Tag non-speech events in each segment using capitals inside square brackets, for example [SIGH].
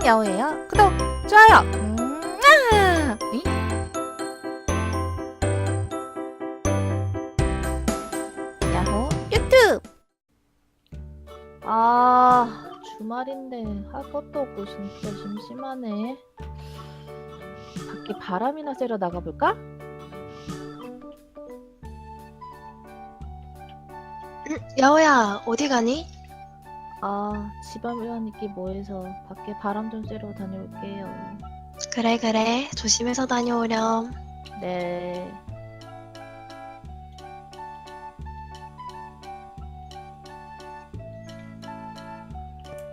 안녕 야호예요. 구독, 좋아요. 음, 아! 이? 야호 유튜브. 아 주말인데 할 것도 없고 진짜 심심하네. 밖에 바람이나 쐬러 나가볼까? 야호야, 어디 가니? 아 집안면 있기 뭐해서 밖에 바람 좀 쐬러 다녀올게요. 그래, 그래. 조심해서 다녀오렴. 네.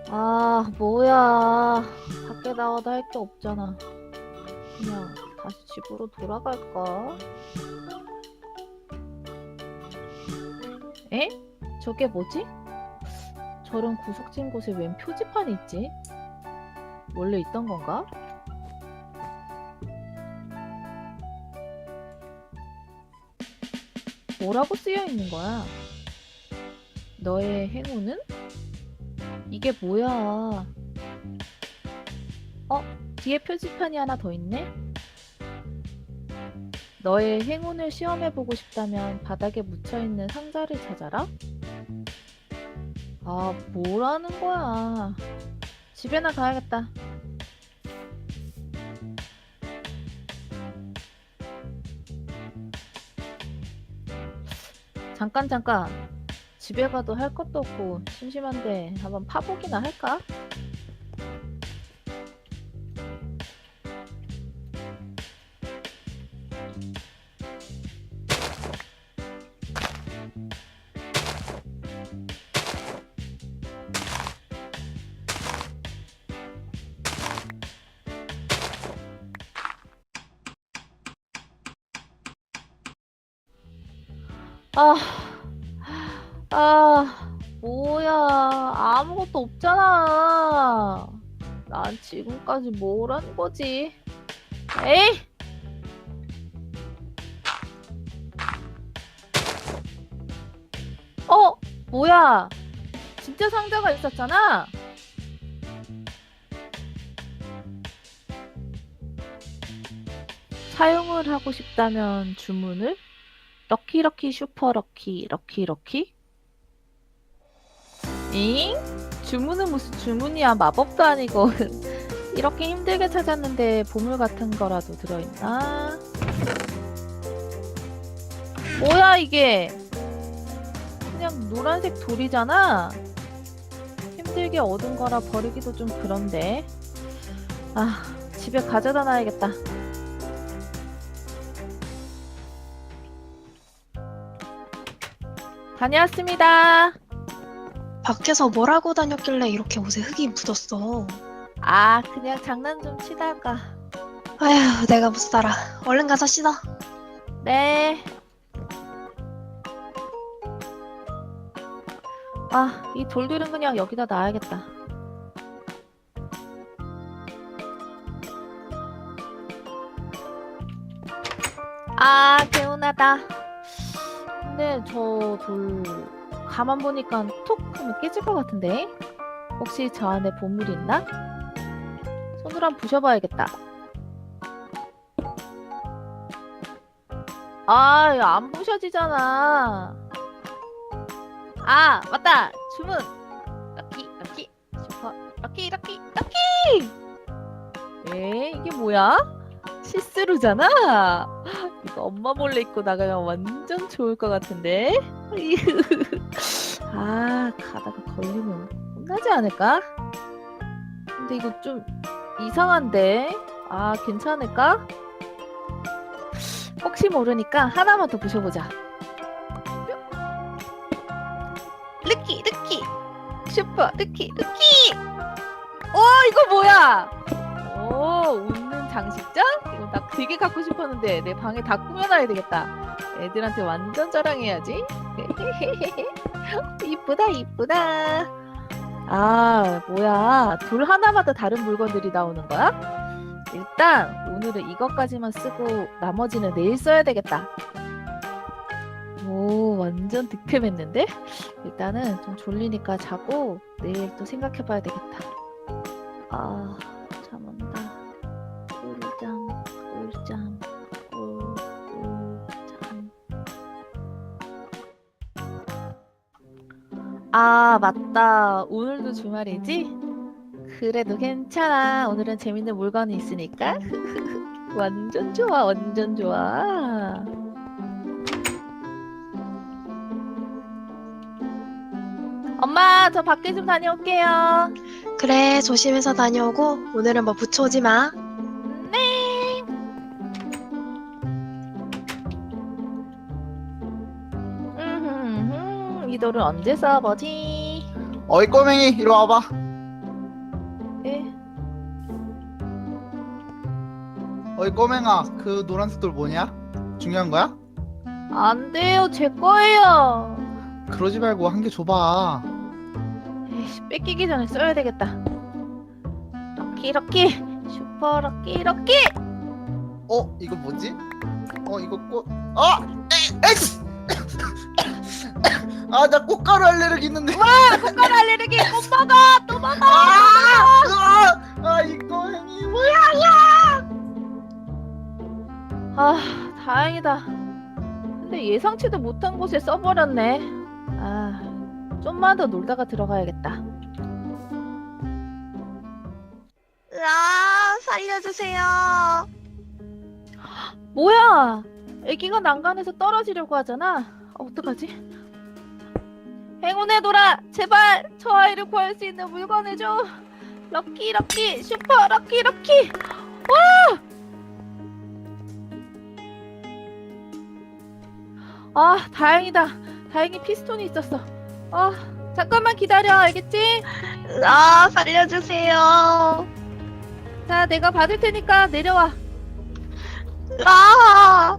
아, 뭐야. 밖에 나와도 할 게 없잖아. 그냥 다시 집으로 돌아갈까? 에? 저게 뭐지? 저런 구석진 곳에 웬 표지판이 있지? 원래 있던 건가? 뭐라고 쓰여 있는 거야? 너의 행운은? 이게 뭐야? 어? 뒤에 표지판이 하나 더 있네? 너의 행운을 시험해보고 싶다면 바닥에 묻혀있는 상자를 찾아라? 아, 뭐라는 거야. 집에나 가야겠다. 잠깐 잠깐 집에 가도 할 것도 없고 심심한데 한번 파보기나 할까? 아, 아, 뭐야. 아무것도 없잖아. 난 지금까지 뭘 한 거지? 에이! 어, 뭐야. 진짜 상자가 있었잖아. 사용을 하고 싶다면 주문을 럭키 럭키 슈퍼 럭키 럭키 럭키. 잉? 주문은 무슨 주문이야? 마법도 아니고. [LAUGHS] 이렇게 힘들게 찾았는데 보물 같은 거라도 들어있나? 뭐야 이게? 그냥 노란색 돌이잖아? 힘들게 얻은 거라 버리기도 좀 그런데. 아 집에 가져다 놔야겠다 다녀왔습니다 밖에서 뭘 하고 다녔길래 이렇게 옷에 흙이 묻었어. 아, 그냥 장난 좀 치다가. 아휴, 내가 못 살아. 얼른 가서 씻어. 네. 아, 이 돌들은 그냥 여기다 놔야겠다. 아, 개운하다. 근데 저 돌 가만 보니까 톡 하면 깨질 것 같은데? 혹시 저 안에 보물이 있나? 손으로 한번 부셔봐야겠다. 아, 이거 안 부셔지잖아. 아, 맞다. 주문. 럭키, 럭키, 슈퍼, 럭키, 럭키, 럭키. 에, 이게 뭐야? 시스루잖아. 이거 엄마 몰래 입고 나가면 완전 좋을 것 같은데. [LAUGHS] 아, 가다가 걸리면 혼나지 않을까? 근데 이거 좀 이상한데. 아, 괜찮을까? 혹시 모르니까 하나만 더 부셔보자. 르키, 르키, 슈퍼, 르키, 르키. 오, 이거 뭐야? 오, 웃는 장식장? 이거 나 되게 갖고 싶었는데 내 방에 다 꾸며놔야 되겠다. 애들한테 완전 자랑해야지. [LAUGHS] 이쁘다, 이쁘다. 아, 뭐야. 돌 하나마다 다른 물건들이 나오는 거야? 일단 오늘은 이것까지만 쓰고 나머지는 내일 써야 되겠다. 오, 완전 득템했는데? 일단은 좀 졸리니까 자고 내일 또 생각해봐야 되겠다. 아, 아, 맞다. 오늘도 주말이지? 그래도 괜찮아. 오늘은 재밌는 물건이 있으니까. [LAUGHS] 완전 좋아, 완전 좋아. 엄마, 저 밖에 좀 다녀올게요. 그래, 조심해서 다녀오고, 오늘은 뭐 붙여오지 마. 네. 돌은 언제 써보지? 어이 꼬맹이 이리 와봐 에? 어이 꼬맹아 그 노란색 돌 뭐냐? 중요한 거야? 안 돼요, 제 거예요. 그러지 말고 한 개 줘봐 에이씨, 뺏기기 전에 써야 되겠다. 럭키 럭키, 슈퍼 럭키 럭키. 어? 이거 뭐지? 어 이거 꽃 아! 에! 에이씨! 아 나 꽃가루 알레르기 있는데 콩가루 알레르기 못 먹어, 또 먹어. 아! 아, 이 꼬맹이 뭐야 아, 다행이다. 근데 예상치도 못한 곳에 써버렸네. 아, 좀만 더 놀다가 들어가야겠다. 아, 살려주세요. 뭐야? 애기가 난간에서 떨어지려고 하잖아. 어, 어떡하지? 행운의 돌아, 제발 저 아이를 구할 수 있는 물건을 줘. 럭키 럭키 슈퍼 럭키 럭키. 와! 아, 다행이다. 다행히 피스톤이 있었어. 아, 잠깐만 기다려. 알겠지? 아, 살려주세요. 자, 내가 받을 테니까 내려와. 아,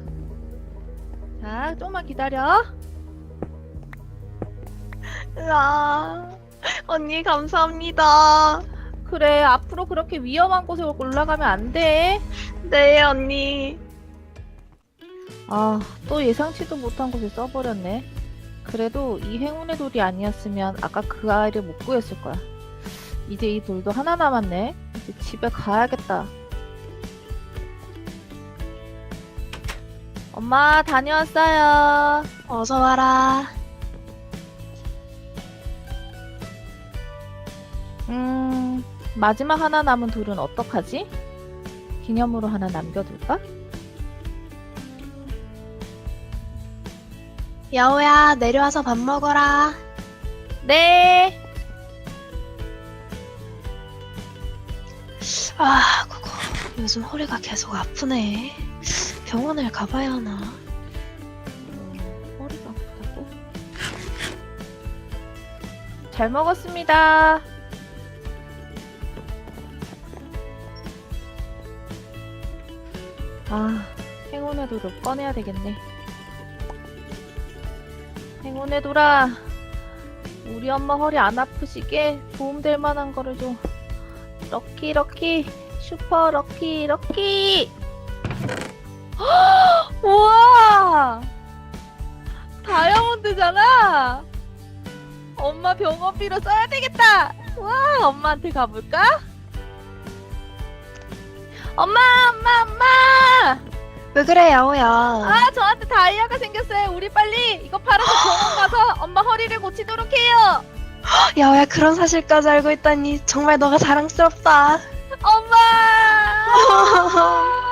자, 조금만 기다려. 아, 언니 감사합니다. 그래, 앞으로 그렇게 위험한 곳에 올라가면 안 돼. 네, 언니. 아, 또 예상치도 못한 곳에 써버렸네. 그래도 이 행운의 돌이 아니었으면 아까 그 아이를 못 구했을 거야. 이제 이 돌도 하나 남았네. 이제 집에 가야겠다. 엄마, 다녀왔어요. 어서 와라. 음, 마지막 하나 남은 돌은 어떡하지? 기념으로 하나 남겨둘까? 여우야, 내려와서 밥 먹어라. 네. 아, 그거 요즘 허리가 계속 아프네. 병원을 가봐야 하나. 음, 허리가 아프다고? 잘 먹었습니다. 아, 행운의 돌을 꺼내야 되겠네. 행운의 돌아, 우리 엄마 허리 안 아프시게 도움될 만한 거를 좀. 럭키, 럭키, 슈퍼 럭키, 럭키! [GASPS] 우와! 다이아몬드잖아! 엄마 병원비로 써야 되겠다! 와, 엄마한테 가볼까? 엄마, 엄마, 엄마! 왜 그래, 여우야? 아, 저한테 다이아가 생겼어요. 우리 빨리 이거 팔아서 병원 가서 엄마 허리를 고치도록 해요! 여우야, 그런 사실까지 알고 있다니 정말 너가 자랑스럽다. 엄마! [LAUGHS]